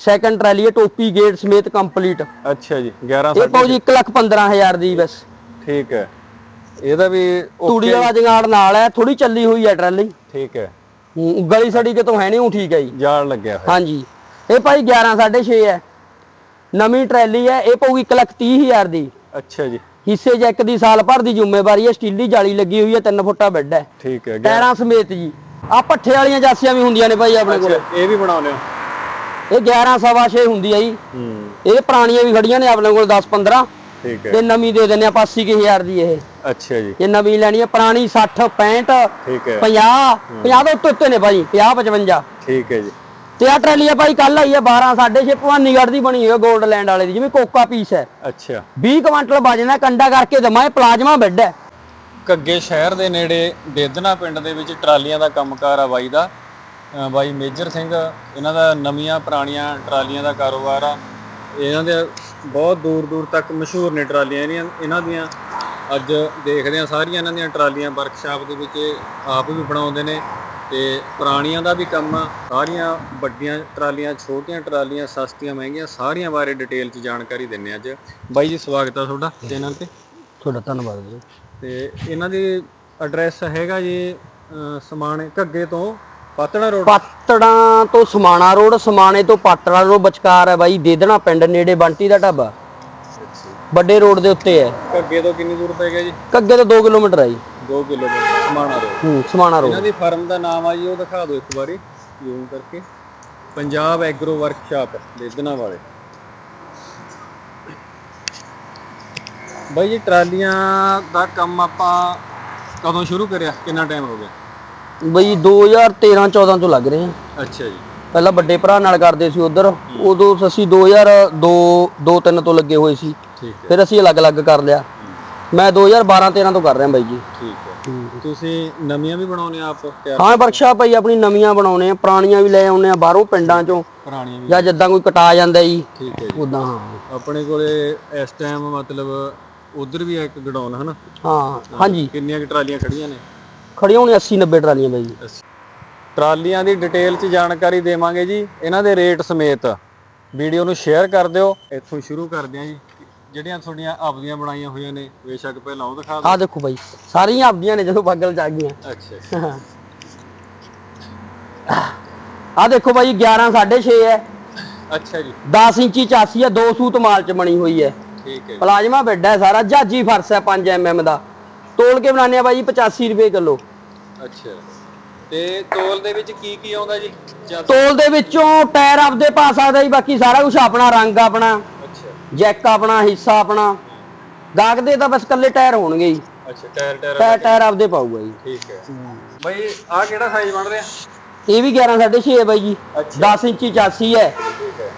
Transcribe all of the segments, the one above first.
Second trolley ਹੈ ਟੋਪੀ gate ਸਮੇਤ ਕੰਪਲੀਟ ਅੱਛਾ ਜੀ 11 ਇਹ ਪਾਉ ਜੀ 1 ਲੱਖ 15000 ਦੀ ਬਸ। ਠੀਕ ਹੈ। ਇਹਦਾ ਵੀ ਤੂੜੀ ਵਾਲਾ ਜਗਾੜ ਨਾਲ ਹੈ ਥੋੜੀ ਚੱਲੀ ਹੋਈ ਹੈ ਟਰਾਲੀ। ਠੀਕ ਹੈ। ਗਲੀ ਸੜੀ ਕਿਤੋਂ ਹੈ ਨਹੀਂ ਉਹ ਠੀਕ ਹੈ ਜੀ। ਜਾਲ ਲੱਗਿਆ ਹੋਇਆ। ਹਾਂਜੀ। ਇਹ ਭਾਈ 11 6.5 ਹੈ। ਨਵੀਂ ਟਰੈਲੀ ਹੈ ਇਹ ਪਊਗੀ 1 ਲੱਖ 30 ਹਜ਼ਾਰ ਦੀ। ਅੱਛਾ ਜੀ। ਹਿੱਸੇ ਜੈਕ ਦੀ ਸਾਲ ਭਰ ਦੀ ਜ਼ਿੰਮੇਵਾਰੀ ਹੈ ਸਟੀਲ ਜਾਲੀ ਲੱਗੀ ਹੋਈ ਹੈ 3 ਫੁੱਟਾ ਬੈੱਡ ਹੈ। ਠੀਕ ਹੈ ਟਾਇਰਾਂ ਸਮੇਤ ਜੀ। ਆ ਪੱਠੇ ਵਾਲੀਆਂ ਜਾਸੀਆਂ ਵੀ ਹੁੰਦੀਆਂ ਨੇ ਭਾਈ ਆਪਣੇ ਕੋਲ। ਇਹ ਵੀ ਬਣਾਉਂਦੇ ਹੋ? ਇਹ 11 ਸਵਾ 6 ਹੁੰਦੀ ਹੈ ਜੀ। ਹੂੰ। ਇਹ ਪੁਰਾਣੀਆਂ ਵੀ ਖੜੀਆਂ ਨੇ ਆਪਣੇ ਕੋਲ 10 15 ਠੀਕ ਹੈ। ਤੇ ਨਵੀਂ ਦੇ ਦਿੰਦੇ ਆਪਾਂ 80000 ਦੀ ਇਹ। ਅੱਛਾ ਜੀ। ਇਹ ਨਵੀਂ ਲੈਣੀ ਹੈ ਪੁਰਾਣੀ 60 65 ਠੀਕ ਹੈ। 50 50 ਦੇ ਉੱਤੇ ਉੱਤੇ ਨੇ ਭਾਈ 50 55 ਠੀਕ ਹੈ ਜੀ। ਤੇ ਆ ਟਰਾਲੀ ਆ ਭਾਈ ਕੱਲ ਆਈ ਹੈ 12 6.5 ਭਵਾਨੀਗੜ੍ਹ ਦੀ ਬਣੀ ਹੋਈ ਹੈ 골ਡਲੈਂਡ ਵਾਲੇ ਦੀ ਜਿਵੇਂ ਕੋਕਾ ਪੀਸ ਹੈ। ਅੱਛਾ। 20 ਕੁਇੰਟਲ ਵਜਣਾ ਕੰਡਾ ਕਰਕੇ ਦਮਾ ਇਹ ਪਲਾਜ਼ਮਾ ਬੈੱਡ ਹੈ। ਘੱਗੇ ਸ਼ਹਿਰ ਦੇ ਨੇੜੇ ਦੇਦਨਾ ਪਿੰਡ ਦੇ ਵਿੱਚ ਟਰਾਲੀਆਂ ਦਾ ਕੰਮਕਾਰ ਆ ਬਾਈ ਦਾ। ਬਾਈ ਮੇਜਰ ਸਿੰਘ ਇਹਨਾਂ ਦਾ ਨਵੀਆਂ ਪੁਰਾਣੀਆਂ ਟਰਾਲੀਆਂ ਦਾ ਕਾਰੋਬਾਰ ਆ। ਇਹਨਾਂ ਦੇ ਬਹੁਤ ਦੂਰ ਦੂਰ ਤੱਕ ਮਸ਼ਹੂਰ ਨੇ ਟਰਾਲੀਆਂ ਇਹਨਾਂ ਦੀਆਂ ਅੱਜ ਦੇਖਦੇ ਆ ਸਾਰੀਆਂ ਇਹਨਾਂ ਦੀਆਂ ਟਰਾਲੀਆਂ ਵਰਕਸ਼ਾਪ ਦੇ ਵਿੱਚ ਆਪ ਵੀ ਬਣਾਉਂਦੇ ਨੇ ਤੇ ਪੁਰਾਣੀਆਂ ਦਾ ਵੀ ਕੰਮ ਆ। ਸਾਰੀਆਂ ਵੱਡੀਆਂ ਟਰਾਲੀਆਂ ਛੋਟੀਆਂ ਟਰਾਲੀਆਂ ਸਸਤੀਆਂ ਮਹਿੰਗੀਆਂ ਸਾਰੀਆਂ ਬਾਰੇ ਡਿਟੇਲ 'ਚ ਜਾਣਕਾਰੀ ਦਿੰਨੇ ਅੱਜ। ਬਾਈ ਜੀ ਸਵਾਗਤ ਆ ਤੁਹਾਡਾ ਚੈਨਲ ਤੇ। ਤੁਹਾਡਾ ਧੰਨਵਾਦ ਜੀ। ਤੇ ਇਹਨਾਂ ਦੀ ਐਡਰੈਸ ਹੈਗਾ ਜੀ ਸਮਾਣੇ ਘੱਗੇ ਤੋਂ ਪਾਤੜਾ ਰੋਡ? ਪਾਤੜਾਂ ਤੋਂ ਸਮਾਣਾ ਰੋਡ ਸਮਾਣੇ ਤੋਂ ਪਾਤੜਾ ਰੋਡ ਵਿਚਕਾਰ ਹੈ ਬਾਈ ਦੇਦਣਾ ਪਿੰਡ ਨੇੜੇ ਬੰਟੀ ਦਾ ਢਾਬਾ। ਵੱਡੇ ਰੋਡ ਦੇ ਉੱਤੇ ਹੈ। ਘੱਗੇ ਤੋਂ ਕਿੰਨੀ ਦੂਰ ਪੈ ਗਿਆ ਜੀ? ਕੱਗੇ ਤੋਂ 2 ਕਿਲੋਮੀਟਰ ਹੈ ਜੀ। 2 ਕਿਲੋਮੀਟਰ ਸਮਾਣਾ ਰੋਡ। ਹੂੰ ਸਮਾਣਾ ਰੋਡ। ਇਹਨਾਂ ਦੀ ਫਰਮ ਦਾ ਨਾਮ ਆ ਜੀ ਉਹ ਦਿਖਾ ਦਿਓ ਇੱਕ ਵਾਰੀ ਜ਼ੂਮ ਕਰਕੇ। ਪੰਜਾਬ ਐਗਰੋ ਵਰਕਸ਼ਾਪ ਦੇਦਨਾ ਵਾਲੇ। ਬਾਈ ਜੀ ਟਰਾਲੀਆਂ ਦਾ ਕੰਮ ਆਪਾਂ ਕਦੋਂ ਸ਼ੁਰੂ ਕਰਿਆ? ਕਿੰਨਾ ਟਾਈਮ ਹੋ ਗਿਆ? ਬਈ 2013 14 ਤੋਂ ਲੱਗ ਰਹੇ ਹਾਂ ਅੱਛਾ ਜੀ। ਪਹਿਲਾਂ ਵੱਡੇ ਭਰਾ ਨਾਲ ਕਰਦੇ ਸੀ ਉਧਰ। ਉਦੋਂ ਅਸੀਂ 2002 2 3 ਤੋਂ ਲੱਗੇ ਹੋਏ ਸੀ। ਠੀਕ ਹੈ। ਫਿਰ ਅਸੀਂ ਅਲੱਗ-ਅਲੱਗ ਕਰ ਲਿਆ। ਮੈਂ 2012 13 ਤੋਂ ਕਰ ਰਿਹਾ ਬਾਈ ਜੀ। ਠੀਕ ਹੈ। ਤੁਸੀਂ ਨਵੀਆਂ ਵੀ ਬਣਾਉਣੇ ਆ ਆਪ? ਹਾਂ ਵਰਕਸ਼ਾਪ ਭਾਈ ਆਪਣੀ ਨਵੀਆਂ ਬਣਾਉਣੇ ਆ। ਪੁਰਾਣੀਆਂ ਵੀ ਲੈ ਆਉਣੇ ਆ ਬਾਹਰੋਂ ਪਿੰਡਾਂ ਚੋਂ। ਪੁਰਾਣੀਆਂ ਵੀ ਜਾਂ ਜਿੱਦਾਂ ਕੋਈ ਕਟਾ ਜਾਂਦਾ ਜੀ। ਠੀਕ ਹੈ ਜੀ। ਉਦਾਂ ਹਾਂ। ਆਪਣੇ ਕੋਲੇ ਇਸ ਟਾਈਮ ਮਤਲਬ ਉਧਰ ਵੀ ਹੈ ਇੱਕ ਗਡਾਉਨ ਹਨਾ? ਹਾਂ ਹਾਂਜੀ। ਕਿੰਨੀਆਂ ਕੁ ਟਰਾਲੀਆਂ ਖੜੀਆਂ ਨੇ? ਖੜੀਆਂ ਹੋਣੀਆਂ 80 90 ਟਰਾਲੀਆਂ ਬਾਈ ਜੀ। ਟਰਾਲੀਆਂ ਦੀ ਡਿਟੇਲ 'ਚ ਜਾਣਕਾਰੀ ਦੇਵਾਂਗੇ ਜੀ। ਇਹਨਾਂ ਦੇ ਰੇਟ ਸਮੇਤ ਵੀਡੀਓ ਨੂੰ ਸ਼ੇਅਰ ਕਰ ਦਿਓ। ਇੱਥੋਂ ਸ਼ੁਰੂ ਕਰਦੇ ਹਾਂ ਜੀ। ਜਿਹੜੀਆਂ ਤੁਹਾਡੀਆਂ ਆਪਦੀਆਂ ਬਣਾਈਆਂ ਹੋਈਆਂ ਨੇ ਬੇਸ਼ੱਕ ਪਹਿਲਾਂ ਉਹ ਦਿਖਾ ਦਿਓ। ਆਹ ਦੇਖੋ ਬਾਈ ਸਾਰੀਆਂ ਆਪਦੀਆਂ ਨੇ ਜਦੋਂ ਬਾਗਲ ਚ ਆ ਗਈਆਂ। ਅੱਛਾ ਆਹ ਦੇਖੋ ਬਾਈ 11 6.5 ਹੈ। ਅੱਛਾ ਜੀ। 10 ਇੰਚੀ ਚਾਸੀ ਹੈ ਦੋ ਸੂਤ ਮਾਲ ਚ ਬਣੀ ਹੋਈ ਹੈ। ਠੀਕ ਹੈ। ਪਲਾਜ਼ਮਾ ਬੈੱਡ ਹੈ ਸਾਰਾ ਜਾਜੀ ਫਰਸ਼ ਹੈ 5 ਐਮਐਮ ਦਾ। ਤੋਲ ਕੇ ਬਣਾਉਂਦੇ ਆ ਬਾਈ 85 ਰੁਪਏ ਕਿਲੋ। ਅੱਛਾ। ਤੇ ਤੋਲ ਦੇ ਵਿੱਚ ਕੀ ਕੀ ਆਉਂਦਾ ਜੀ? ਤੋਲ ਦੇ ਵਿੱਚੋਂ ਟਾਇਰ ਆਪਦੇ ਪਾ ਸਕਦਾ ਜੀ ਬਾਕੀ ਸਾਰਾ ਕੁਝ ਆਪਣਾ ਰੰਗ ਆਪਣਾ ਅੱਛਾ। ਜੈਕ ਆਪਣਾ ਹਿੱਸਾ ਆਪਣਾ। ਗਾਹਕ ਦੇ ਤਾਂ ਬਸ ਕੱਲੇ ਟਾਇਰ ਹੋਣਗੇ ਜੀ। ਅੱਛਾ ਟਾਇਰ ਟਾਇਰ ਟਾਇਰ ਟਾਇਰ ਆਪਦੇ ਪਾਊਗਾ ਜੀ। ਠੀਕ ਹੈ। ਬਈ ਆਹ ਕਿਹੜਾ ਸਾਈਜ਼ ਬਣ ਰਿਹਾ? ਇਹ ਵੀ 11 6.5 ਹੈ ਬਾਈ ਜੀ। ਅੱਛਾ। 10 ਇੰਚੀ ਚਾਸੀ ਹੈ।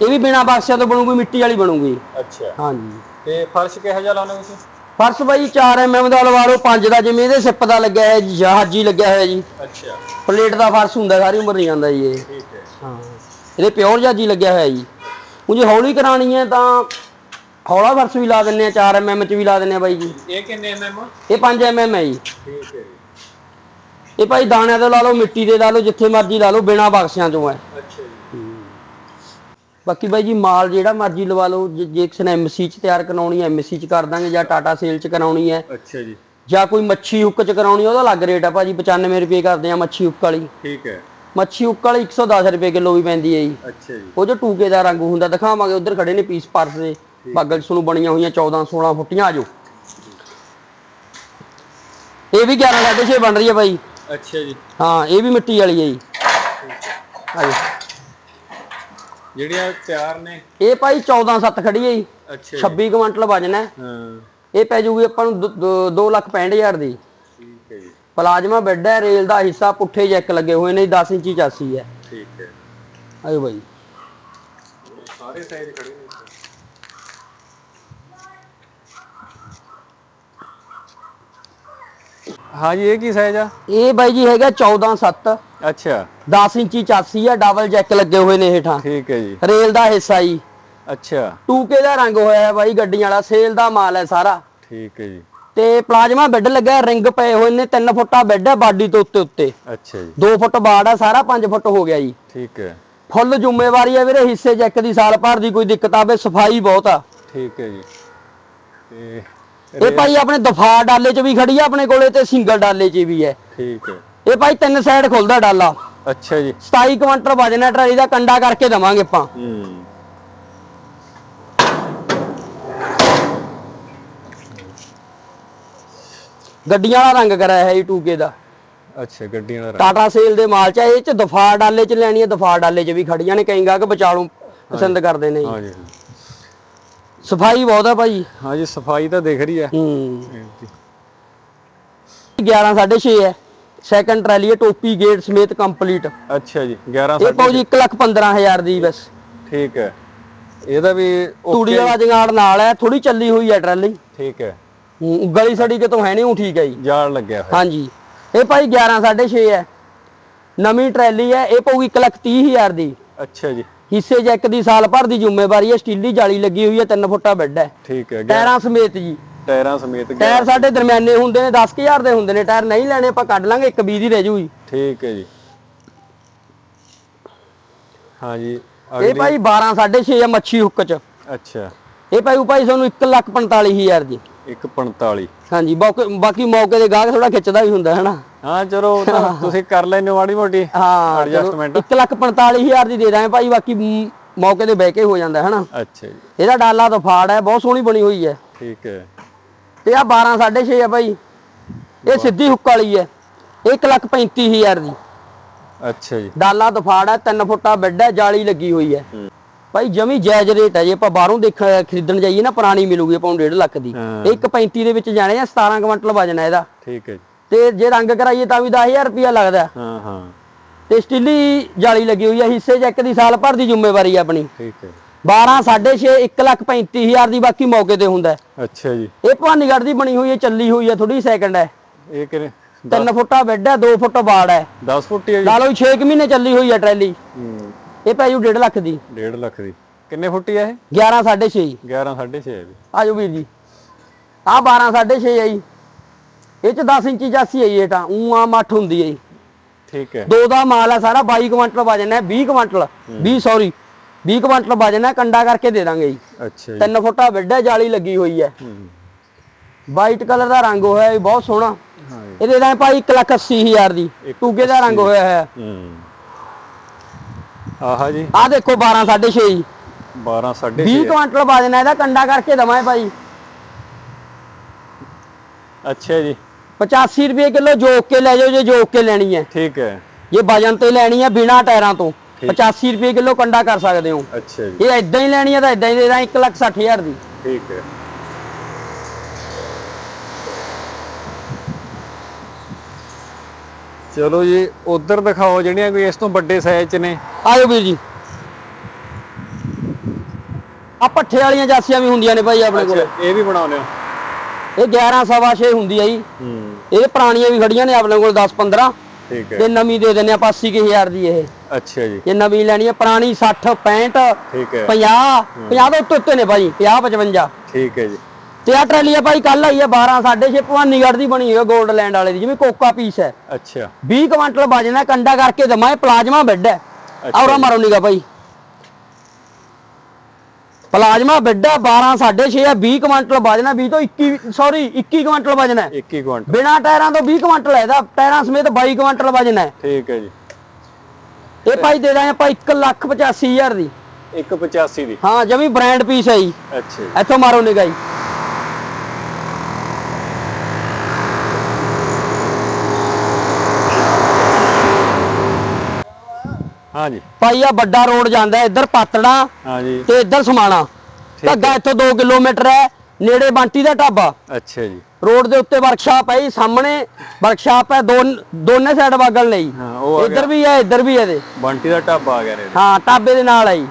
ਇਹ ਵੀ ਬਿਨਾ ਬਕਸਿਆਂ ਤੋਂ ਬਣੂਗੀ ਮਿੱਟੀ ਵਾਲੀ ਬਣੂਗੀ। ਅੱਛਾ। ਹਾਂਜੀ। ਤੇ ਫਰਸ਼ ਕਿਹੋ ਜਿਹਾ ਲਾਉਣੇ ਤੁਸੀਂ? ਫਰਸ਼ ਬਾਈ 4 ਐਮਐਮ ਦਾ ਲਵਾ ਲਓ 5 ਦਾ ਜਿਵੇਂ ਇਹਦੇ ਸਿੱਪ ਦਾ ਲੱਗਿਆ ਹੈ ਜੀ ਜਹਾਜੀ ਲੱਗਿਆ ਹੋਇਆ ਜੀ। ਅੱਛਾ। ਪਲੇਟ ਦਾ ਫਰਸ਼ ਹੁੰਦਾ ਸਾਰੀ ਉਮਰ ਨਹੀਂ ਜਾਂਦਾ ਜੀ ਇਹ। ਠੀਕ ਹੈ। ਹਾਂ। ਇਹਦੇ ਪਿਓਰ ਜਾਜੀ ਲੱਗਿਆ ਹੋਇਆ ਜੀ। ਉਹ ਜੇ ਹੌਲੀ ਕਰਾਣੀ ਹੈ ਤਾਂ ਹੌਲਾ ਫਰਸ਼ ਵੀ ਲਾ ਦਿੰਨੇ ਆ 4 ਐਮਐਮ ਚ ਵੀ ਲਾ ਦਿੰਨੇ ਆ ਬਾਈ ਜੀ। ਇਹ ਕਿੰਨੇ ਐਮਐਮ ਇਹ 5 ਐਮਐਮ ਹੈ ਜੀ। ਠੀਕ ਹੈ ਇਹ ਭਾਈ ਦਾਣਿਆਂ ਤੋਂ ਲਾ ਲਓ ਮਿੱਟੀ ਦੇ ਲਾ ਲਓ ਜਿੱਥੇ ਮਰਜ਼ੀ ਲਾ ਲਓ ਬਿਨਾ ਬਕਸਿਆਂ ਤੋਂ ਹੈ। ਬਾਕੀ ਬਾਈ ਜੀ ਮਾਲ ਜਿਹੜਾ ਮਰਜ਼ੀ ਲਵਾ ਲਓ ਜੇ ਜੇ ਕਿਸੇ ਨੇ ਐਮਸੀ ਚ ਤਿਆਰ ਕਰਾਉਣੀ ਹੈ ਐਮਸੀ ਚ ਕਰ ਦਾਂਗੇ ਜਾਂ ਟਾਟਾ ਸੇਲ ਚ ਕਰਾਉਣੀ ਹੈ। ਅੱਛਾ ਜੀ। ਜਾਂ ਕੋਈ ਮੱਛੀ ਹੁੱਕ ਚ ਕਰਾਉਣੀ ਹੈ, ਉਹਦਾ ਅਲੱਗ ਰੇਟ ਆ ਭਾਜੀ 95 ਰੁਪਏ ਕਰਦੇ ਆ ਮੱਛੀ ਹੁੱਕ ਵਾਲੀ। ਠੀਕ ਹੈ। ਮੱਛੀ ਹੁੱਕ ਵਾਲੀ 110 ਰੁਪਏ ਕਿਲੋ ਵੀ ਪੈਂਦੀ ਹੈ ਜੀ। ਅੱਛਾ ਜੀ। ਉਹ ਜੋ ਟੂਕੇ ਦਾ ਰੰਗ ਹੁੰਦਾ ਦਿਖਾਵਾਂਗੇ ਉਧਰ ਖੜੇ ਨੇ ਪੀਸ ਪਰਸ ਦੇ। ਬਾਗਲ ਨੂੰ ਬਣੀਆਂ ਹੋਈਆਂ 14 16 ਫੁੱਟੀਆਂ ਆਜੋ ਇਹ ਵੀ 11 ਸਾਢੇ ਛੇ ਬਣ ਰਹੀ ਹੈ ਬਾਈ। ਅੱਛਾ ਜੀ। ਹਾਂ ਇਹ ਵੀ ਮਿੱਟੀ ਵਾਲੀ ਹੈ ਜੀ। ਆਜੋ ਜਿਹੜੀਆਂ ਤਿਆਰ ਨੇ? ਇਹ ਭਾਈ 14 7 ਖੜੀ ਹੈ ਜੀ। ਅੱਛਾ ਜੀ। 26 ਕੁਇੰਟਲ ਵਜਨ ਹੈ। ਹਾਂ। ਇਹ ਪੈ ਜੂਗੀ ਆਪਾਂ ਨੂੰ 2 ਲੱਖ 65000 ਦੀ। ਠੀਕ ਹੈ ਜੀ। ਪਲਾਜ਼ਮਾ ਬੈੱਡ ਹੈ ਰੇਲ ਦਾ ਹਿੱਸਾ ਪੁੱਠੇ ਜੈਕ ਲੱਗੇ ਹੋਏ ਨੇ 10 ਇੰਚੀ ਚਾਸੀ ਹੈ। ਠੀਕ ਹੈ। ਆਜੋ ਬਾਈ। ਸਾਰੇ ਸਾਈਜ਼ ਖੜੇ ਨੇ। ਹਾਂ ਜੀ ਇਹ ਕੀ ਸਾਈਜ਼ ਆ? ਇਹ ਬਾਈ ਜੀ ਹੈਗਾ 14 7 ਅੱਛਾ। 10 ਇੰਚੀ ਚਾਸੀ ਹੈ ਡਬਲ ਜੈਕ ਲੱਗੇ ਹੋਏ ਨੇ ਹੇਠਾਂ ਠੀਕ ਹੈ ਜੀ। ਰੇਲ ਦਾ ਹਿੱਸਾ ਜੀ। ਅੱਛਾ। ਟੂਕੇ ਦਾ ਰੰਗ ਹੋਇਆ ਹੈ ਬਾਈ ਗੱਡੀਆਂ ਵਾਲਾ ਸੇਲ ਦਾ ਮਾਲ ਹੈ ਸਾਰਾ। ਠੀਕ ਹੈ ਜੀ। ਤੇ ਪਲਾਜ਼ਮਾ ਬੈੱਡ ਲੱਗਾ ਰਿੰਗ ਪਏ ਹੋਏ ਨੇ 3 ਫੁੱਟਾ ਬੈੱਡ ਹੈ ਬਾਡੀ ਤੋਂ ਉੱਤੇ ਉੱਤੇ। ਅੱਛਾ ਜੀ। 2 ਫੁੱਟ ਬਾੜ ਹੈ ਸਾਰਾ 5 ਫੁੱਟ ਹੋ ਗਿਆ ਜੀ। ਠੀਕ ਹੈ। ਫੁੱਲ ਜ਼ਿੰਮੇਵਾਰੀ ਹੈ ਵੀਰੇ ਹਿੱਸੇ ਚੈੱਕ ਦੀ ਸਾਲ ਭਰ ਦੀ ਕੋਈ ਦਿੱਕਤ ਆਵੇ ਸਫ਼ਾਈ ਬਹੁਤ ਆ। ਠੀਕ ਹੈ ਜੀ। ਤੇ ਇਹ ਭਾਈ ਆਪਣੇ ਦਫਾ ਡਾਲੇ 'ਚ ਵੀ ਖੜੀ ਆ ਆਪਣੇ ਕੋਲੇ ਤੇ ਸਿੰਗਲ ਡਾਲੇ 'ਚ ਵੀ ਹੈ। ਠੀਕ ਹੈ। ਇਹ ਭਾਈ ਤਿੰਨ ਸਾਈਡ ਖੁੱਲਦਾ ਡਾਲਾ। ਅੱਛਾ ਜੀ। 27 ਕੁਇੰਟਲ ਵਜਨ ਹੈ ਟਰਾਲੀ ਦਾ ਕੰਡਾ ਕਰਕੇ ਦਵਾਂਗੇ ਆਪਾਂ। ਹੂੰ। ਗੱਡੀਆਂ ਵਾਲਾ ਰੰਗ ਕਰਾਇਆ ਹੈ ਇਹ 2K ਦਾ। ਅੱਛਾ ਗੱਡੀਆਂ ਦਾ ਟਾਟਾ ਸੇਲ ਦੇ ਮਾਲ ਚ ਆ, ਇਹ ਚ ਦਫਾ ਡਾਲੇ ਚ ਲੈਣੀ ਹੈ ਦਫਾ ਡਾਲੇ ਚ ਵੀ ਖੜੀਆਂ ਨੇ ਕਈ ਗਾਹਕ ਬਚਾਲੂ ਪਸੰਦ ਕਰਦੇ ਨੇ ਜੀ। ਹਾਂ ਜੀ ਸਫ਼ਾਈ ਬਹੁਤ ਆ ਭਾਈ। ਹਾਂ ਜੀ ਸਫ਼ਾਈ ਤਾਂ ਦਿਖ ਰਹੀ ਹੈ। ਹੂੰ। 11 6.5 ਹੈ। ਸੈਕੰਡ ਟਰਾਲੀ ਹੈ ਟੋਪੀ ਗੇਟ ਸਮੇਤ ਕੰਪਲੀਟ ਅੱਛਾ ਜੀ 11 ਇਹ ਪਾਉ ਜੀ 1 ਲੱਖ 15000 ਦੀ ਬਸ। ਠੀਕ ਹੈ। ਇਹਦਾ ਵੀ ਤੂੜੀ ਵਾਲਾ ਜਗਾੜ ਨਾਲ ਹੈ ਥੋੜੀ ਚੱਲੀ ਹੋਈ ਹੈ ਟਰਾਲੀ। ਠੀਕ ਹੈ। ਗਲੀ ਸੜੀ ਕਿਤੋਂ ਹੈ ਨਹੀਂ ਉਹ ਠੀਕ ਹੈ ਜੀ। ਜਾਲ ਲੱਗਿਆ ਹੋਇਆ। ਹਾਂਜੀ। ਇਹ ਭਾਈ 11 6.5 ਹੈ। ਨਵੀਂ ਟਰਾਲੀ ਹੈ ਇਹ ਪਊਗੀ 1 ਲੱਖ 30000 ਦੀ। ਅੱਛਾ ਜੀ। ਹਿੱਸੇ ਜੈਕ ਦੀ ਸਾਲ ਭਰ ਦੀ ਜ਼ਿੰਮੇਵਾਰੀ ਹੈ ਸਟੀਲੀ ਜਾਲੀ ਲੱਗੀ ਹੋਈ ਹੈ 3 ਫੁੱਟਾ ਬੈੱਡ ਹੈ। ਠੀਕ ਹੈ ਟਾਇਰਾਂ ਸਮੇਤ ਜੀ। ਟਾਇਰਾਂ ਸਮੇਤ ਟਾਇਰ ਸਾਡੇ ਦਰਮਿਆਨੇ ਹੁੰਦੇ ਨੇ 10000 ਦੇ ਹੁੰਦੇ ਨੇ। ਟਾਇਰ ਨਹੀਂ ਲੈਣੇ ਆਪਾਂ ਕੱਢ ਲਾਂਗੇ ਇੱਕ 20 ਦੀ ਰਹਿ ਜੂਗੀ। ਠੀਕ ਹੈ ਜੀ। ਹਾਂ ਜੀ ਇਹ ਭਾਈ 12 6.5 ਹੈ ਮੱਛੀ ਹੁੱਕ ਚ। ਅੱਛਾ। ਇਹ ਭਾਈ ਭਾਈ ਤੁਹਾਨੂੰ 1 ਲੱਖ 45000 ਦੀ। 145 ਹਾਂਜੀ ਬਾਕੀ ਮੌਕੇ ਦੇ ਗਾਹਕ ਥੋੜਾ ਖਿੱਚਦਾ ਵੀ ਹੁੰਦਾ ਹੈ ਨਾ ਹਾਂ ਚਲੋ ਉਹ ਤੁਸੀਂ ਕਰ ਲੈਣੇ ਮਾੜੀ ਮੋਟੀ ਹਾਂ ਐਡਜਸਟਮੈਂਟ 1 ਲੱਖ 45000 ਦੀ ਦੇ ਦਾਂਗੇ ਭਾਈ ਬਾਕੀ ਮੌਕੇ ਤੇ ਬਹਿ ਕੇ ਹੋ ਜਾਂਦਾ ਹੈ ਨਾ ਅੱਛਾ ਜੀ। ਇਹਦਾ ਡਾਲਾ ਤੋਂ ਫਾੜ ਹੈ ਬਹੁਤ ਸੋਹਣੀ ਬਣੀ ਹੋਈ ਹੈ। ਠੀਕ ਹੈ। ਤੇ ਆ 12 6.5 ਹੈ ਭਾਈ ਇਹ ਸਿੱਧੀ ਹੁੱਕ ਵਾਲੀ ਹੈ। 1 ਲੱਖ 35000 ਦੀ। ਅੱਛਾ ਜੀ। ਡਾਲਾ ਦਫਾੜ ਹੈ 3 ਫੁੱਟਾ ਬੈੱਡ ਹੈ ਜਾਲੀ ਲੱਗੀ ਹੋਈ ਹੈ। ਭਾਈ ਜਮੀ ਜਾਇਜ਼ ਰੇਟ ਹੈ। ਜੇ ਆਪਾਂ ਬਾਹਰੋਂ ਦੇਖ ਖਰੀਦਣ ਜਾਈਏ ਨਾ ਪੁਰਾਣੀ ਮਿਲੂਗੀ ਆਪਾਂ ਨੂੰ 1.5 ਲੱਖ ਦੀ। ਹਾਂ। ਇਹ 1.35 ਦੇ ਵਿੱਚ ਜਾਣੇ ਆ 17 ਕੁਇੰਟਲ ਵਜਨ ਹੈ ਇਹਦਾ। ਠੀਕ ਹੈ ਜੀ। ਤੇ ਜੇ ਰੰਗ ਕਰਾਈਏ ਤਾਂ ਵੀ 10000 ਰੁਪਿਆ ਲੱਗਦਾ। ਹਾਂ ਹਾਂ। ਤੇ ਸਟੀਲੀ ਜਾਲੀ ਲੱਗੀ ਹੋਈ ਹੈ ਹਿੱਸੇ ਚੈੱਕ ਦੀ ਸਾਲ ਭਰ ਦੀ ਜ਼ਿੰਮੇਵਾਰੀ ਆਪਣੀ। ਠੀਕ ਹੈ। 12 6.5 1 ਲੱਖ 35000 ਦੀ ਬਾਕੀ ਮੌਕੇ ਤੇ ਹੁੰਦਾ। ਅੱਛਾ ਜੀ। ਇਹ ਭਵਾਨੀਗੜ੍ਹ ਦੀ ਬਣੀ ਹੋਈ ਹੈ ਚੱਲੀ ਹੋਈ ਹੈ ਥੋੜੀ ਸੈਕਿੰਡ ਹੈ। ਇਹ ਕਿਨੇ 3 ਫੁੱਟਾ ਬੈੱਡ ਹੈ 2 ਫੁੱਟ ਬਾੜ ਹੈ। 10 ਫੁੱਟ ਹੀ ਹੈ ਜੀ। ਲਾ ਲਓ 6 ਮਹੀਨੇ ਚੱਲੀ ਹੋਈ ਹੈ ਟਰੈਲੀ। ਇਹ ਪੈ ਜੂ 1.5 ਲੱਖ ਦੀ। 1.5 ਲੱਖ ਦੀ। ਕਿੰਨੇ ਫੁੱਟ ਹੀ ਹੈ 11 6.5 11 6.5 ਹੈ ਵੀ ਆਜੋ ਵੀਰ ਜੀ। ਆ 12 6.5 ਹੈ ਜੀ। ਇਹ ਚ 10 ਇੰਚੀ ਜਾਸੀ ਹੈ ਜੀ ਇਹ ਤਾਂ। ਊਂ ਆ ਮੱਠ ਹੁੰਦੀ ਹੈ ਜੀ। ਠੀਕ ਹੈ। ਦੋ ਦਾ ਮਾਲ ਹੈ ਸਾਰਾ 22 ਕੁਇੰਟਲ ਵਜਨ ਹੈ 20 ਕੁਇੰਟਲ। 20 ਸੌਰੀ 20 ਕੁਇੰਟਲ ਵਜਨ ਹੈ ਕੰਡਾ ਕਰਕੇ ਦੇ ਦਾਂਗੇ ਜੀ। ਅੱਛਾ ਜੀ। 3 ਫੁੱਟਾ ਵੱਡਾ ਜਾਲੀ ਲੱਗੀ ਹੋਈ ਹੈ। ਵਾਈਟ ਕਲਰ ਦਾ ਰੰਗ ਹੋਇਆ ਜੀ ਬਹੁਤ ਸੋਹਣਾ। ਹਾਂ ਜੀ। ਇਹ ਦੇ ਭਾਈ 1 ਲੱਖ 80 ਹਜ਼ਾਰ ਦੀ ਇੱਕ ਟੂਕੇ ਦਾ ਰੰਗ ਹੋਇਆ ਹੈ। ਆਹਾ ਜੀ। ਆ ਦੇਖੋ 12 6.5 ਜੀ। 12 6.5 20 ਕੁਇੰਟਲ ਵਜਨ ਹੈ ਇਹਦਾ ਕੰਡਾ ਕਰਕੇ ਦਵਾਂਗੇ ਭਾਈ। ਅੱਛਾ ਜੀ। 85 ਰੁਪਏ ਕਿਲੋ ਜੋਕ ਕੇ ਲੈ ਜਾਓ ਜੇ ਜੋਕ ਕੇ ਲੈਣੀ ਹੈ। ਠੀਕ ਹੈ। ਜੇ ਵਜਨ ਤੇ ਲੈਣੀ ਹੈ ਬਿਨਾ ਟਾਇਰਾਂ ਤੋਂ। 85 ਰੁਪਏ ਕਿਲੋ ਕੰਡਾ ਕਰ ਸਕਦੇ ਹੋ। ਅੱਛਾ ਜੀ। ਇਹ ਇਦਾਂ ਹੀ ਲੈਣੀ ਹੈ ਤਾਂ ਇਦਾਂ ਹੀ ਦੇ ਦਾਂ 1 ਲੱਖ 60 ਹਜ਼ਾਰ ਦੀ। ਠੀਕ ਹੈ। ਚਲੋ ਜੀ ਉਧਰ ਦਿਖਾਓ ਜਿਹੜੀਆਂ ਕੋਈ ਇਸ ਤੋਂ ਵੱਡੇ ਸਾਈਜ਼ ਚ ਨੇ। ਆਜੋ ਵੀਰ ਜੀ। ਆ ਪੱਠੇ ਵਾਲੀਆਂ ਜਾਸੀਆਂ ਵੀ ਹੁੰਦੀਆਂ ਨੇ ਭਾਈ ਆਪਣੇ ਕੋਲ। ਇਹ ਵੀ ਬਣਾਉਨੇ ਹੋ? ਇਹ 11 ਸਵਾ 6 ਹੁੰਦੀ ਆ ਜੀ। ਹੂੰ। ਇਹ ਪੁਰਾਣੀਆਂ ਵੀ ਖੜੀਆਂ ਨੇ ਆਪਣੇ ਕੋਲ 10 15 ਠੀਕ ਹੈ। ਤੇ ਨਵੀਂ ਦੇ ਦਿੰਦੇ ਆਪਾਂ 80000 ਦੀ ਇਹ। ਅੱਛਾ ਜੀ। ਜੇ ਨਵੀਂ ਲੈਣੀ ਹੈ ਪੁਰਾਣੀ 60 65 ਠੀਕ ਹੈ। 50 50 ਦੇ ਉੱਤੇ ਉੱਤੇ ਨੇ ਭਾਈ 50 55 ਠੀਕ ਹੈ ਜੀ। ਤੇ ਆ ਟਰਾਲੀ ਆ ਭਾਈ ਕੱਲ ਆਈ ਹੈ 12 6.5 ਭਵਾਨੀਗੜ੍ਹ ਦੀ ਬਣੀ ਹੋਈ ਹੈ 골ਡਲੈਂਡ ਵਾਲੇ ਦੀ ਜਿਵੇਂ ਕੋਕਾ ਪੀਸ ਹੈ। ਅੱਛਾ। 20 ਕੁਇੰਟਲ ਵਜਨ ਹੈ ਕੰਡਾ ਕਰਕੇ ਦਮਾ ਇਹ ਪਲਾਜ਼ਮਾ ਬੈੱਡ ਹੈ। ਔਰਾ ਮਾਰੋ ਨਿਗਾ ਭਾਈ। ਪਲਾਜ਼ਮਾ ਬੈੱਡ ਹੈ 12 6.5 ਹੈ 20 ਕੁਇੰਟਲ ਵਜਨ ਹੈ 20 ਤੋਂ 21 ਸੌਰੀ 21 ਕੁਇੰਟਲ ਵਜਨ ਹੈ। 21 ਕੁਇੰਟਲ। ਬਿਨਾ ਟਾਇਰਾਂ ਤੋਂ 20 ਕੁਇੰਟਲ ਹੈ ਇਹਦਾ ਟਾਇਰਾਂ ਸਮੇਤ 22 ਕੁਇੰਟਲ ਵਜਨ ਹੈ। ਠੀਕ ਹੈ ਜੀ। ਇਹ ਭਾਈ ਦੇ ਦਾਂਗੇ ਆਪਾਂ 1 ਲੱਖ 85 ਹਜ਼ਾਰ ਦੀ। 185 ਦੀ। ਹਾਂ ਜਮੀ ਬ੍ਰਾਂਡ ਪੀਸ ਹੈ ਜੀ। ਅੱਛਾ ਇੱਥੋਂ ਮਾਰੋ ਨਿਗਾ ਜੀ ਹਾਂ ਜੀ ਭਾਈ ਆ ਵੱਡਾ ਰੋਡ ਜਾਂਦਾ ਇੱਧਰ ਪਾਤੜਾ ਹਾਂ ਜੀ ਤੇ ਇੱਧਰ ਸਮਾਣਾ। ਧੱਗਾ ਇੱਥੋਂ 2 ਕਿਲੋਮੀਟਰ ਹੈ ਨੇੜੇ ਬੰਟੀ ਦਾ ਢਾਬਾ। ਅੱਛਾ ਜੀ। ਰੋਡ ਦੇ ਉੱਤੇ ਵਰਕਸ਼ਾਪ ਹੈ ਜੀ ਸਾਹਮਣੇ ਵਰਕਸ਼ਾਪ ਹੈ ਦੋ ਦੋਨੇ ਸਾਈਡ ਵਗਣ ਲਈ। ਹਾਂ ਉਹ ਇੱਧਰ ਵੀ ਹੈ ਇੱਧਰ ਵੀ ਹੈ ਇਹਦੇ। ਬੰਟੀ ਦਾ ਢਾਬਾ ਆ ਗਿਆ ਨੇ ਹਾਂ ਢਾਬੇ ਦੇ ਨਾਲ ਹੈ ਜੀ।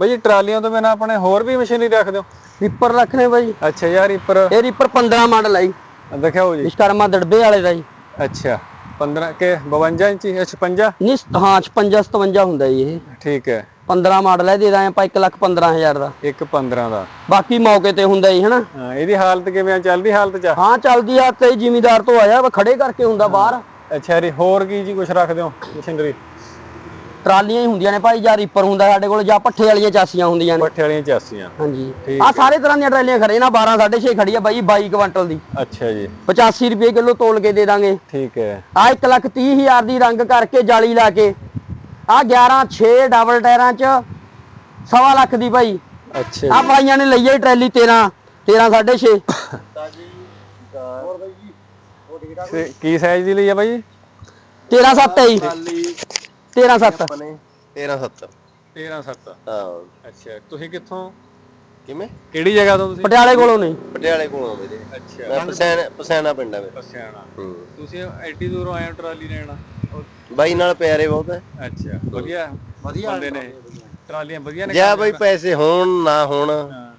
ਬਈ ਟਰਾਲੀਆਂ ਤੋਂ ਬਿਨਾ ਆਪਣੇ ਹੋਰ ਵੀ ਮਸ਼ੀਨਰੀ ਰੱਖਦੇ ਹੋ ਰੀਪਰ ਰੱਖਣੇ ਭਾਈ ਅੱਛਾ ਯਾਰ ਇੱਪਰ ਇਹ ਰੀਪਰ 15 ਮਾਡਲ ਹੈ ਜੀ। ਦਿਖਾਓ ਜੀ। ਵਿਸ਼ਕਰਮਾ ਦੜਬੇ ਵਾਲੇ ਦਾ ਜੀ। ਅੱਛਾ। 15 ਕੇ 52 ਇੰਚੀ ਅੱਛਾ 50 ਨਹੀਂ ਹਾਂ 56 57 ਹੁੰਦਾ ਜੀ ਇਹ। ਠੀਕ ਹੈ। 15 ਮਾਡਲ ਹੈ ਦੇ ਦਾਂ ਆਪਾਂ 1 ਲੱਖ 15000 ਦਾ। ਇੱਕ 15 ਦਾ। ਬਾਕੀ ਮੌਕੇ ਤੇ ਹੁੰਦਾ ਜੀ ਹਨਾ? ਹਾਂ ਇਹਦੀ ਹਾਲਤ ਕਿਵੇਂ ਆ? ਚੱਲਦੀ ਹਾਲਤ ਚ? ਹਾਂ ਚੱਲਦੀ ਆ ਤੇ ਜ਼ਿਮੀਦਾਰ ਤੋਂ ਆਇਆ ਵਾ ਖੜੇ ਕਰਕੇ ਹੁੰਦਾ ਬਾਹਰ। ਅੱਛਾ ਰੀ ਹੋਰ ਕੀ ਜੀ ਕੁਝ ਰੱਖਦੇ ਹੋ ਮਸ਼ੀਨਰੀ? ਟਰਾਲੀਆਂ ਹੀ ਹੁੰਦੀਆਂ ਨੇ ਭਾਈ ਜਾਂ ਰੀਪਰ ਹੁੰਦਾ ਸਾਡੇ ਕੋਲ ਜਾਂ ਪੱਠੇ ਵਾਲੀਆਂ ਚਾਸੀਆਂ ਹੁੰਦੀਆਂ ਨੇ। ਪੱਠੇ ਵਾਲੀਆਂ ਚਾਸੀਆਂ। ਹਾਂਜੀ। ਆ ਸਾਰੇ ਤਰ੍ਹਾਂ ਦੀਆਂ ਟਰਾਲੀਆਂ ਖੜੇ ਨਾ 12 6.5 ਖੜੀ ਆ ਬਾਈ 22 ਕੁਇੰਟਲ ਦੀ। ਅੱਛਾ ਜੀ। 85 ਰੁਪਏ ਕਿਲੋ ਤੋਲ ਕੇ ਦੇ ਦਾਂਗੇ। ਠੀਕ ਹੈ। ਆ 1 ਲੱਖ 30 ਹਜ਼ਾਰ ਦੀ ਰੰਗ ਕਰਕੇ ਜਾਲੀ ਲਾ ਕੇ ਆ 11 6 ਡਬਲ ਟਾਇਰਾਂ ਚ ਸਵਾ ਲੱਖ ਦੀ ਭਾਈ। ਅੱਛਾ ਆ ਭਾਈਆਂ ਨੇ ਲਈ ਹੈ ਟਰੈਲੀ 13 13 6.5 ਤੇ ਕੀ ਸਾਈਜ਼ ਦੀ ਲਈ ਆ ਬਾਈ? 13 7 ਹੈ ਜੀ। 13 7 ਆਪਣੇ 13 7 13 7 ਹਾਂ। ਅੱਛਾ ਤੁਸੀਂ ਕਿੱਥੋਂ? ਕਿਵੇਂ? ਕਿਹੜੀ ਜਗ੍ਹਾ ਤੋਂ ਤੁਸੀਂ? ਪਟਿਆਲੇ ਕੋਲੋਂ ਨਹੀਂ। ਪਟਿਆਲੇ ਕੋਲੋਂ ਮੇਰੇ ਅੱਛਾ। ਮੈਂ ਪਸੈਨ ਪਸੈਨਾ ਪਿੰਡ ਆ ਮੇਰਾ ਪਸਿਆਣਾ ਹੂੰ। ਤੁਸੀਂ ਐਡੀ ਦੂਰੋਂ ਆਏ ਹੋ ਟਰਾਲੀ ਲੈਣ? ਬਾਈ ਨਾਲ ਪਿਆਰੇ ਬਹੁਤ ਹੈ ਅੱਛਾ ਵਧੀਆ। ਵਧੀਆ। ਬੰਦੇ ਨੇ। ਟਰਾਲੀਆਂ ਵਧੀਆ ਨੇ ਜਾਂ ਬਾਈ ਪੈਸੇ ਹੋਣ ਨਾ ਹੋਣ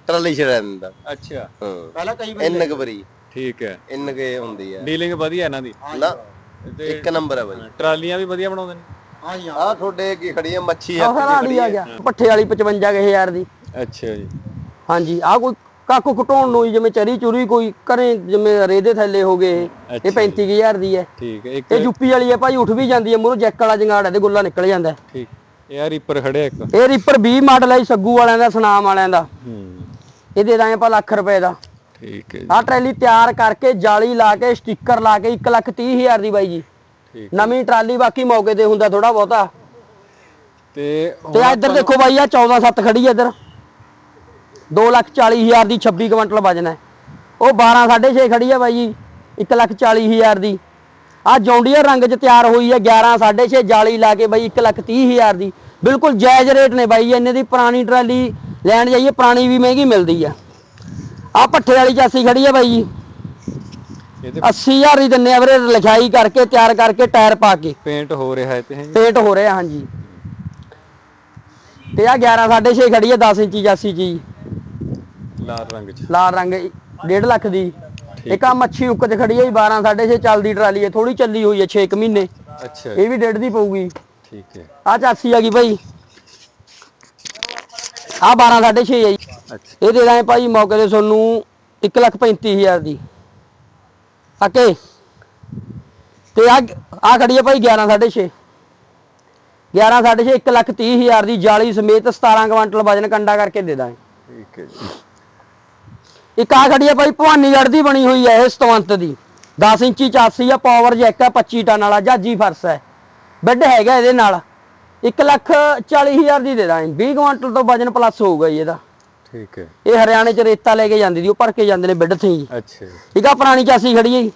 ਟਰਾਲੀ ਛੜਾ ਦਿੰਦਾ। ਅੱਛਾ। ਹਾਂ। ਪਹਿਲਾਂ ਕਈ ਇੰਨ ਕੁ ਵਾਰੀ। ਠੀਕ ਹੈ। ਇੰਨ ਕੇ ਹੁੰਦੀ ਆ। ਡੀਲਿੰਗ ਵਧੀਆ ਇਹਨਾਂ ਦੀ? ਨਾ। ਤੇ ਇੱਕ ਨੰਬਰ ਆ ਬਾਈ। ਟਰਾਲੀਆਂ ਵੀ ਵਧੀਆ ਬਣਾਉਂਦੇ ਨੇ? ਆ ਤੁਹਾਡੇ ਕੀ ਖੜੀ ਆ ਮੱਛੀ ਰਾੜੀ ਖੜੀ ਆ। ਆ ਗਿਆ। ਪੱਠੇ ਵਾਲੀ 55000 ਦੀ। ਅੱਛਾ ਜੀ। ਹਾਂਜੀ ਆ ਕੋਈ ਕਾਕੂ ਘਟਾਉਣ ਨੂੰ ਹੀ ਜਿਵੇਂ ਚਰੀ ਚੁਰੀ ਕੋਈ ਕਰੇ ਜਿਵੇਂ ਰੇਦੇ ਥੱਲੇ ਹੋ ਗਏ ਇਹ ਅੱਛਾ 35000 ਦੀ ਹੈ। ਠੀਕ ਹੈ ਇੱਕ ਇਹ ਯੂਪੀ ਵਾਲੀ ਹੈ ਭਾਈ ਉੱਠ ਵੀ ਜਾਂਦੀ ਹੈ ਮੂਰੋਂ ਜੈਕ ਵਾਲਾ ਜੰਗਾੜ ਹੈ ਤੇ ਗੁੱਲਾ ਨਿਕਲ ਜਾਂਦਾ ਹੈ। ਠੀਕ। ਇਹ ਆ ਰੀਪਰ ਖੜਿਆ ਇੱਕ। ਇਹ ਰੀਪਰ 20 ਮਾਡਲ ਹੈ ਸੱਗੂ ਵਾਲਿਆਂ ਦਾ ਸੁਨਾਮ ਵਾਲਿਆਂ ਦਾ। ਹੂੰ। ਇਹ ਦੇ ਦਾਂਗੇ ਆਪਾਂ ਲੱਖ ਰੁਪਏ ਦਾ। ਠੀਕ ਹੈ ਆਹ ਟਰੈਲੀ ਤਿਆਰ ਕਰਕੇ ਜਾਲੀ ਲਾ ਕੇ ਸਟicker ਲਾ ਕੇ 1 ਲੱਖ 30 ਹਜ਼ਾਰ ਦੀ ਬਾਈ ਜੀ। ਨਵੀਂ ਟਰਾਲੀ ਬਾਕੀ ਮੌਕੇ ਤੇ ਹੁੰਦਾ ਥੋੜਾ ਬਹੁਤਾ। ਤੇ ਤੇ ਇੱਧਰ ਦੇਖੋ ਬਾਈ ਆ 14 7 ਖੜੀ ਹੈ ਇੱਧਰ। 2 ਲੱਖ 40 ਹਜ਼ਾਰ ਦੀ 26 ਕੁਇੰਟਲ ਵਜਨ ਹੈ। ਉਹ 12 6.5 ਖੜੀ ਹੈ ਬਾਈ ਜੀ 1 ਲੱਖ 40 ਹਜ਼ਾਰ ਦੀ। ਆ ਜੌਂਡੀਅਰ ਰੰਗ 'ਚ ਤਿਆਰ ਹੋਈ ਹੈ 11 6.5 ਜਾਲੀ ਲਾ ਕੇ ਬਾਈ 1 ਲੱਖ 30 ਹਜ਼ਾਰ ਦੀ। ਬਿਲਕੁਲ ਜਾਇਜ਼ ਰੇਟ ਨੇ ਬਾਈ ਇਹਨੇ ਦੀ ਪੁਰਾਣੀ ਟਰਾਲੀ ਲੈਣ ਜਾਈਏ ਪੁਰਾਣੀ ਵੀ ਮਹਿੰਗੀ ਮਿਲਦੀ ਆ। ਆ ਪੱਠੇ ਵਾਲੀ ਚਾਸੀ ਖੜੀ ਹੈ ਬਾਈ ਜੀ। 80000 ਦੀ ਦਿੰਨੇ ਆ ਵੀਰੇ ਲਿਖਾਈ ਕਰਕੇ ਤਿਆਰ ਕਰਕੇ ਟਾਇਰ ਪਾ ਕੇ। ਪੇਂਟ ਹੋ ਰਿਹਾ ਹੈ ਤੇ? ਪੇਂਟ ਹੋ ਰਿਹਾ ਹਾਂਜੀ। ਤੇ ਆ 11 6.5 ਖੜੀ ਹੈ 10 ਇੰਚੀ ਜਾਸੀ ਜੀ ਲਾਲ ਰੰਗ ਚ। ਲਾਲ ਰੰਗ 1.5 ਲੱਖ ਦੀ। ਇੱਕ ਆ ਮੱਛੀ ਉੱਕ ਚ ਖੜੀ ਜੀ 12 6.5 ਚੱਲਦੀ ਟਰਾਲੀ ਹੈ ਥੋੜੀ ਚੱਲੀ ਹੋਈ ਹੈ 6 ਮਹੀਨੇ। ਅੱਛਾ ਇਹ ਵੀ ਡੇਢ ਦੀ ਪਊਗੀ। ਠੀਕ ਹੈ। ਆ ਚਾਸੀ ਆ ਗਈ ਭਾਈ। ਆ 12 6.5 ਹੈ ਜੀ। ਅੱਛਾ। ਇਹ ਦੇ ਦਾਂਗੇ ਭਾਈ ਮੌਕੇ ਤੇ ਤੁਹਾਨੂੰ 1 ਲੱਖ 35000 ਦੀ। ਓਕੇ ਤੇ ਆ ਆ ਖੜੀ ਹੈ ਭਾਈ 11 6.5 11 6.5 1 ਲੱਖ 30000 ਦੀ ਜਾਲੀ ਸਮੇਤ 17 ਕੁਇੰਟਲ ਵਜਨ ਕੰਡਾ ਕਰਕੇ ਦੇ ਦਾਂਗੇ। ਠੀਕ ਹੈ ਜੀ। ਇੱਕ ਆ ਖੜੀ ਹੈ ਭਾਈ ਭਵਾਨੀਗੜ੍ਹ ਦੀ ਬਣੀ ਹੋਈ ਹੈ ਇਹ ਸਤਵੰਤ ਦੀ। 10 ਇੰਚੀ ਚਾਸੀ ਆ ਪਾਵਰ ਜੈਕ ਆ 25 ਟਨ ਵਾਲਾ ਜਾਜੀ ਫਰਸ ਹੈ ਬੈੱਡ ਹੈਗਾ ਇਹਦੇ ਨਾਲ। 1 ਲੱਖ 40 ਹਜ਼ਾਰ ਦੀ ਦੇ ਦਾਂਗੇ। 20 ਕੁਇੰਟਲ ਤੋਂ ਵਜਨ ਪਲੱਸ ਹੋਊਗਾ ਜੀ ਇਹਦਾ। ਠੀਕ ਹੈ ਇਹ ਹਰਿਆਣੇ ਚ ਰੇਤਾ ਲੈ ਕੇ ਜਾਂਦੀ ਦੀ ਉਹ ਭਰ ਕੇ ਜਾਂਦੇ ਨੇ ਬੈੱਡ ਥੀ ਜੀ ਅੱਛਾ ਜੀ ਠੀਕ ਆ ਪੁਰਾਣੀ ਚਾਸੀ ਖੜੀ ਹੈ ਜੀ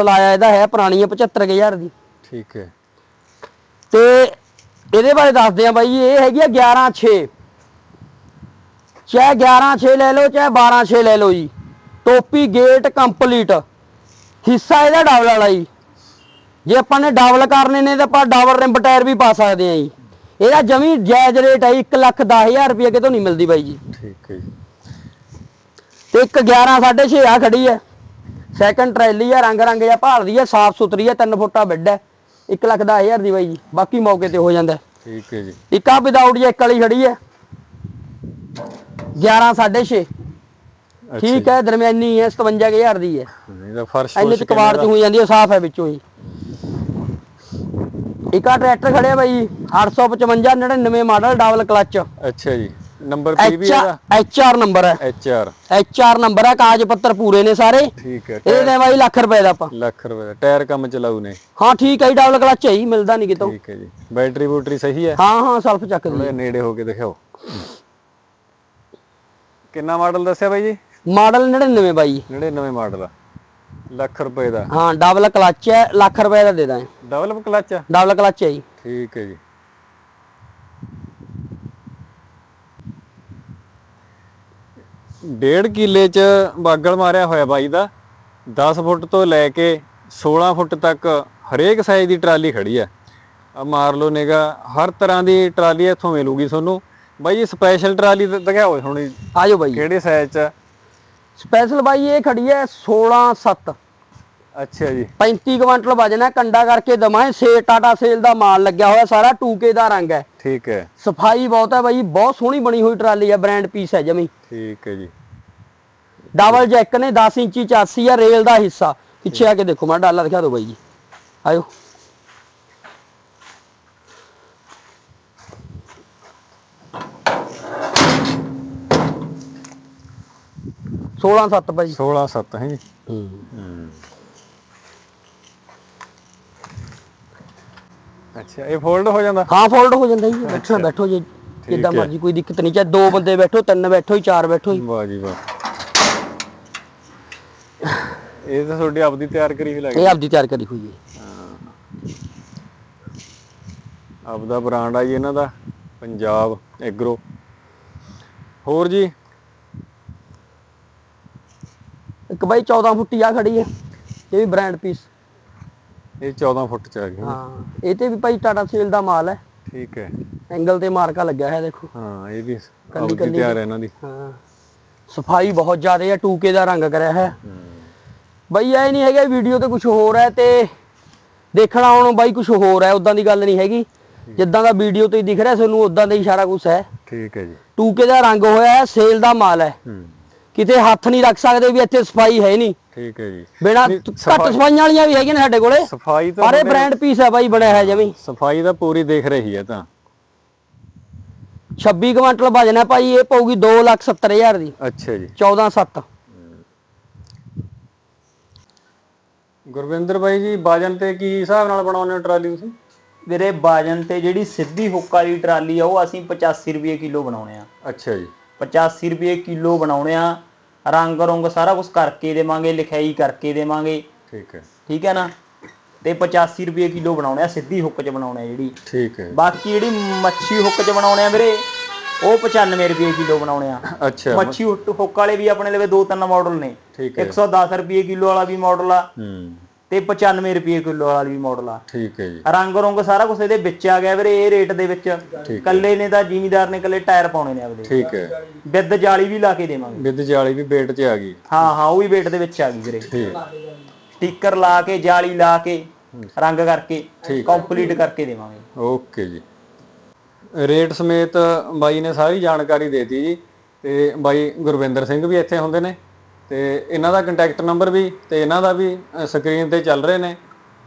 ਲਾਇਆ ਇਹਦਾ ਹੈ ਪੁਰਾਣੀ ਹੈ 75000 ਦੀ ਠੀਕ ਹੈ ਤੇ ਇਹਦੇ ਬਾਰੇ ਦੱਸਦੇ ਆ ਬਾਈ ਇਹ ਹੈਗੀ ਆ 11 6 ਚਾਹੇ 11 6 ਲੈ ਲਓ ਚਾਹੇ 12 6 ਲੈ ਲਓ ਜੀ ਟੋਪੀ ਗੇਟ ਕੰਪਲੀਟ ਹਿੱਸਾ ਇਹਦਾ ਡਬਲ ਵਾਲਾ ਜੀ ਜੇ ਆਪਾਂ ਨੇ ਡਬਲ ਕਰਨੇ ਨੇ ਤਾਂ ਆਪਾਂ ਡਬਲ ਰਿੰਬ ਟਾਇਰ ਵੀ ਪਾ ਸਕਦੇ ਆ ਜੀ ਇਹਦਾ ਜਮੀ ਜਾਇਜ਼ ਰੇਟ ਹੈ 1 ਲੱਖ 10000 ਰੁਪਏ ਕਿਤੋਂ ਨਹੀਂ ਮਿਲਦੀ ਬਾਈ ਜੀ। ਠੀਕ ਹੈ ਜੀ। ਤੇ ਇੱਕ 11 6.5 ਆ ਖੜੀ ਹੈ ਸੈਕੰਡ ਟਰੈਲੀ ਆ ਰੰਗ ਰੰਗ ਜਿਹਾ ਭਾਲਦੀ ਹੈ ਸਾਫ਼ ਸੁਥਰੀ ਹੈ 3 ਫੁੱਟਾ ਬੈੱਡ ਹੈ 1 ਲੱਖ 10000 ਦੀ ਬਾਈ ਜੀ ਬਾਕੀ ਮੌਕੇ ਤੇ ਹੋ ਜਾਂਦਾ। ਠੀਕ ਹੈ ਜੀ। ਇੱਕ ਆ ਵਿਦਆਊਟ ਜੈਕ ਵਾਲੀ ਖੜੀ ਹੈ 11 6.5 ਅੱਛਾ ਠੀਕ ਹੈ ਦਰਮਿਆਨੀ ਹੈ 57000 ਦੀ ਹੈ। ਜੀ। ਇਹਦਾ ਫਰਸ਼ ਇੰਨੇ ਚ ਕਵਾੜ ਚ ਹੋਈ ਜਾਂਦੀ ਹੈ ਸਾਫ਼ ਹੈ ਵਿੱਚੋਂ ਹੀ। ਇੱਕ ਆ ਟਰੈਕਟਰ ਖੜਿਆ ਬਾਈ 855 99 ਮਾਡਲ ਡਬਲ ਕਲਚ। ਅੱਛਾ ਜੀ। ਨੰਬਰ ਪੀ ਵੀ ਇਹਦਾ? ਐਚ ਆਰ ਨੰਬਰ ਹੈ। H R H R number ਹੈ ਕਾਗਜ਼ ਪੱਤਰ ਪੂਰੇ ਨੇ ਸਾਰੇ। ਠੀਕ ਹੈ ਇਹਦੇ ਦੇ ਬਾਈ ਲੱਖ ਰੁਪਏ ਦਾ ਆਪਾਂ। ਲੱਖ ਰੁਪਏ ਦਾ। ਟਾਇਰ ਕੰਮ ਚਲਾਊ ਨੇ। ਹਾਂ ਠੀਕ ਹੈ ਡਬਲ ਕਲਚ ਹੈ ਜੀ ਮਿਲਦਾ ਨਹੀਂ ਕਿਤੋਂ। ਠੀਕ ਹੈ ਜੀ। ਬੈਟਰੀ ਬੂਟਰੀ ਸਹੀ ਹੈ? ਹਾਂ ਹਾਂ ਸਲਫ ਚੱਕਦੀ ਥੋੜਾ ਨੇੜੇ ਹੋ ਕੇ ਦਿਖਾਓ। ਕਿੰਨਾ ਮਾਡਲ ਦੱਸਿਆ ਬਾਈ ਜੀ? ਮਾਡਲ 99 ਬਾਈ। 99 ਮਾਡਲ ਆ। ਲੱਖ ਰੁਪਏ ਦਾ। ਹਾਂ ਡਬਲ ਕਲਚ ਹੈ ਲੱਖ ਰੁਪਏ ਦਾ ਦੇ ਦਾਂ ਡਬਲ ਕਲਚ ਆ ਡਬਲ ਕਲਚ ਹੈ ਜੀ। ਠੀਕ ਹੈ ਜੀ। ਡੇਢ ਕਿੱਲੇ ਚ ਬਾਗਲ ਮਾਰਿਆ ਹੋਇਆ ਬਾਈ ਦਾ। 10 ਫੁੱਟ ਤੋਂ ਲੈ ਕੇ 16 ਫੁੱਟ ਤੱਕ ਹਰੇਕ ਸਾਈਜ਼ ਦੀ ਟਰਾਲੀ ਖੜੀ ਆ ਆ ਮਾਰ ਲਓ ਨਿਗਾ ਹਰ ਤਰ੍ਹਾਂ ਦੀ ਟਰਾਲੀ ਇੱਥੋਂ ਮਿਲੂਗੀ ਤੁਹਾਨੂੰ। ਬਾਈ ਜੀ ਸਪੈਸ਼ਲ ਟਰਾਲੀ ਦਿਖਾਓ ਹੁਣ। ਆਜੋ ਬਾਈ। ਕਿਹੜੇ ਸਾਈਜ਼ ਚ? ਸਪੈਸ਼ਲ ਬਾਈ ਇਹ ਖੜੀ ਹੈ 16 7 ਅੱਛਾ ਜੀ। 35 ਕੁਇੰਟਲ ਵਜਨ ਹੈ ਕੰਡਾ ਕਰਕੇ ਦਮਾਂ ਸੇ ਟਾਟਾ ਸੇਲ ਦਾ ਮਾਲ ਲੱਗਿਆ ਹੋਇਆ ਸਾਰਾ 2K ਦਾ ਰੰਗ ਹੈ। ਠੀਕ ਹੈ। ਸਫ਼ਾਈ ਬਹੁਤ ਹੈ ਬਾਈ ਬਹੁਤ ਸੋਹਣੀ ਬਣੀ ਹੋਈ ਟਰਾਲੀ ਹੈ ਬ੍ਰਾਂਡ ਪੀਸ ਹੈ ਜਮੀ। ਠੀਕ ਹੈ ਜੀ। ਡਬਲ ਜੈਕ ਨੇ 10 ਇੰਚੀ ਚਾਸੀ ਹੈ ਰੇਲ ਦਾ ਹਿੱਸਾ। ਪਿੱਛੇ ਆ ਕੇ ਦੇਖੋ ਮੈਂ ਡਾਲਾ ਦਿਖਾ ਦਿਓ ਬਾਈ ਜੀ। ਆਇਓ। 16 7 ਭਾਈ। 16 7 ਹੈ ਜੀ। ਹੂੰ। ਅੱਛਾ ਇਹ ਫੋਲਡ ਹੋ ਜਾਂਦਾ? ਹਾਂ ਫੋਲਡ ਹੋ ਜਾਂਦਾ ਜੀ। ਬੈਠਣਾ ਬੈਠੋ ਜੀ। ਜਿੱਦਾਂ। ਮਰਜ਼ੀ ਕੋਈ ਦਿੱਕਤ ਨਹੀਂ। ਚਾਹੇ ਦੋ ਬੰਦੇ ਬੈਠੋ ਤਿੰਨ ਬੈਠੋ ਹੀ ਚਾਰ ਬੈਠੋ ਹੀ ਵਾਹ ਜੀ ਵਾਹ। ਇਹ ਤਾਂ ਤੁਹਾਡੀ ਆਪਦੀ ਤਿਆਰ ਕਰੀ ਹੋਈ ਲੱਗੀ ਇਹ ਆਪਦੀ ਤਿਆਰ ਕਰੀ ਹੋਈ ਹੈ। ਆਪਦਾ ਬ੍ਰਾਂਡ ਆ ਜੀ ਇਹਨਾਂ ਦਾ ਪੰਜਾਬ ਐਗਰੋ ਹੋਰ ਜੀ? ਇੱਕ ਬਾਈ 14 ਫੁੱਟੀ ਆ ਖੜੀ ਹੈ ਇਹ ਵੀ ਬ੍ਰਾਂਡ ਪੀਸ ਇਹ 14 ਫੁੱਟ ਚ ਆ ਗਈ। ਹਾਂ ਇਹ ਤੇ ਵੀ ਭਾਈ ਟਾਟਾ ਸੇਲ ਦਾ ਮਾਲ ਹੈ। ਠੀਕ ਹੈ। ਐਂਗਲ ਤੇ ਮਾਰਕਾ ਲੱਗਿਆ ਹੈ ਦੇਖੋ। ਹਾਂ ਇਹ ਵੀ ਕੱਲੀ ਕੱਲੀ। ਤਿਆਰ ਹੈ ਇਹਨਾਂ ਦੀ। ਹਾਂ ਸਫ਼ਾਈ ਬਹੁਤ ਜ਼ਿਆਦਾ ਹੈ 2K ਦਾ ਰੰਗ ਕਰਿਆ ਹੈ। ਬਈ ਇਹ ਨਹੀਂ ਹੈਗਾ ਵੀਡੀਓ ਤੇ ਕੁਝ ਹੋਰ ਹੈ ਤੇ ਦੇਖਣਾ ਹੁਣ ਬਾਈ ਕੁਝ ਹੋਰ ਹੈ ਉਦਾਂ ਦੀ ਗੱਲ ਨਹੀਂ ਹੈਗੀ। ਜਿੱਦਾਂ ਦਾ ਵੀਡੀਓ ਤੇ ਦਿਖ ਰਿਹਾ ਤੁਹਾਨੂੰ ਉਦਾਂ ਦਾ ਹੀ ਸਾਰਾ ਕੁਝ ਹੈ। ਠੀਕ ਹੈ ਜੀ। 2K ਦਾ ਰੰਗ ਹੋਇਆ ਹੈ ਸੇਲ ਦਾ ਮਾਲ ਹੂੰ। ਕਿਤੇ ਹੱਥ ਨਹੀਂ ਰੱਖ ਸਕਦੇ ਵੀ ਇੱਥੇ ਸਫ਼ਾਈ ਹੈ ਨਹੀਂ। ਠੀਕ ਹੈ ਜੀ। ਬਿਨਾ ਘੱਟ ਸਫਾਈ- ਸਫਾਈਆਂ ਵਾਲੀਆਂ ਵੀ ਹੈਗੀਆਂ ਨੇ ਸਾਡੇ ਕੋਲੇ। ਸਫ਼ਾਈ ਤਾਂ ਤੁਹਾਡੇ- ਬ੍ਰਾਂਡ ਪੀਸ ਹੈ ਬਾਈ ਬਣਿਆ ਹੈ ਜਮੀ ਸਫ਼ਾਈ ਤਾਂ ਪੂਰੀ ਦੇਖ ਰਹੀ ਹੈ ਤਾਂ। 26 ਕੁਇੰਟਲ ਵਜਨ ਹੈ ਭਾਈ ਇਹ ਪਊਗੀ 270000 ਦੀ। ਅੱਛਾ ਜੀ। 14 7 ਗੁਰਵਿੰਦਰ ਬਾਈ ਜੀ ਬਾਜਨ ਤੇ ਕੀ ਹਿਸਾਬ ਨਾਲ ਬਣਾਉਂਦੇ ਹੋ ਟਰਾਲੀ ਤੁਸੀਂ? ਵੀਰੇ ਬਾਜਨ ਤੇ ਜਿਹੜੀ ਸਿੱਧੀ ਹੁੱਕ ਵਾਲੀ ਟਰਾਲੀ ਆ ਉਹ ਅਸੀਂ 85 ਰੁਪਏ ਕਿਲੋ ਬਣਾਉਣੇ ਆ। ਅੱਛਾ ਜੀ। 85 ਰੁਪਏ ਕਿਲੋ ਬਣਾਉਣੇ ਆ ਰੰਗ ਰੰਗ ਸਾਰਾ ਕੁਝ ਕਰਕੇ ਦੇਵਾਂਗੇ ਲਿਖਾਈ ਕਰਕੇ ਦੇਵਾਂਗੇ। ਠੀਕ ਹੈ। ਠੀਕ ਹੈ ਨਾ? ਤੇ 85 ਰੁਪਏ ਕਿਲੋ ਬਣਾਉਣੇ ਆ ਸਿੱਧੀ ਹੁੱਕ 'ਚ ਬਣਾਉਣੇ ਆ ਜਿਹੜੀ। ਠੀਕ ਹੈ। ਬਾਕੀ ਜਿਹੜੀ ਮੱਛੀ ਹੁੱਕ 'ਚ ਬਣਾਉਣੇ ਆ ਵੀਰੇ ਉਹ 95 ਰੁਪਏ ਕਿਲੋ ਬਣਾਉਣੇ ਆ। ਅੱਛਾ। ਮੱਛੀ ਹੁੱਕ ਵਾਲੇ ਵੀ ਆਪਣੇ ਲਵੇ ਦੋ ਤਿੰਨ ਮਾਡਲ ਨੇ। ਠੀਕ ਹੈ। 110 ਰੁਪਏ ਕਿਲੋ ਵਾਲਾ ਵੀ ਮਾਡਲ ਆ। ਹੂੰ। ਤੇ 95 ਰੁਪਏ ਕਿਲੋ ਵਾਲਾ ਵੀ ਮਾਡਲ ਆ। ਠੀਕ ਹੈ ਜੀ। ਰੰਗ ਰੰਗ ਸਾਰਾ ਕੁਝ ਇਹਦੇ ਵਿੱਚ ਆ ਗਿਆ ਵੀਰੇ ਇਹ ਰੇਟ ਦੇ ਵਿੱਚ। ਕੱਲੇ ਨੇ ਤਾਂ ਜ਼ਿਮੀਦਾਰ ਨੇ ਕੱਲੇ ਟਾਇਰ ਪਾਉਣੇ ਨੇ ਆਪਦੇ। ਠੀਕ ਹੈ। ਬਿੱਦ ਜਾਲੀ ਵੀ ਲਾ ਕੇ ਦੇਵਾਂਗੇ। ਵਿਦ ਜਾਲੀ ਵੀ ਵੇਟ 'ਚ ਆ ਗਈ। ਹਾਂ ਹਾਂ ਉਹ ਵੀ ਵੇਟ ਦੇ ਵਿੱਚ ਆ ਗਈ ਵੀਰੇ। ਠੀਕ। ਸਟicker ਲਾ ਕੇ ਜਾਲੀ ਲਾ ਕੇ ਰੰਗ ਕਰਕੇ ਕੰਪਲੀਟ ਕਰਕੇ ਦੇਵਾਂਗੇ। ਓਕੇ ਜੀ। ਰੇਟ ਸਮੇਤ ਬਾਈ ਨੇ ਸਾਰੀ ਜਾਣਕਾਰੀ ਦੇਤੀ ਜੀ। ਤੇ ਬਾਈ ਗੁਰਵਿੰਦਰ ਸਿੰਘ ਵੀ ਇੱਥੇ ਹੁੰਦੇ ਨੇ। ਤੇ ਇਹਨਾਂ ਦਾ ਕੰਟੈਕਟ ਨੰਬਰ ਵੀ ਤੇ ਇਹਨਾਂ ਦਾ ਵੀ ਸਕਰੀਨ ਤੇ ਚੱਲ ਰਹੇ ਨੇ।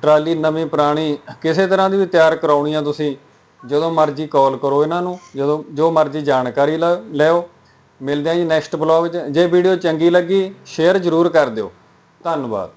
ਟਰਾਲੀ ਨਵੀਂ ਪੁਰਾਣੀ ਕਿਸੇ ਤਰ੍ਹਾਂ ਦੀ ਵੀ ਤਿਆਰ ਕਰਾਉਣੀ ਆ ਤੁਸੀਂ, ਜਦੋਂ ਮਰਜ਼ੀ ਕਾਲ ਕਰੋ ਇਹਨਾਂ ਨੂੰ, ਜਦੋਂ ਜੋ ਮਰਜ਼ੀ ਜਾਣਕਾਰੀ ਲ- ਲਿਓ। ਮਿਲਦੇ ਆ ਜੀ ਨੈਕਸਟ ਬਲੌਗ 'ਚ। ਜੇ ਵੀਡੀਓ ਚੰਗੀ ਲੱਗੀ ਸ਼ੇਅਰ ਜ਼ਰੂਰ ਕਰ ਦਿਓ। ਧੰਨਵਾਦ।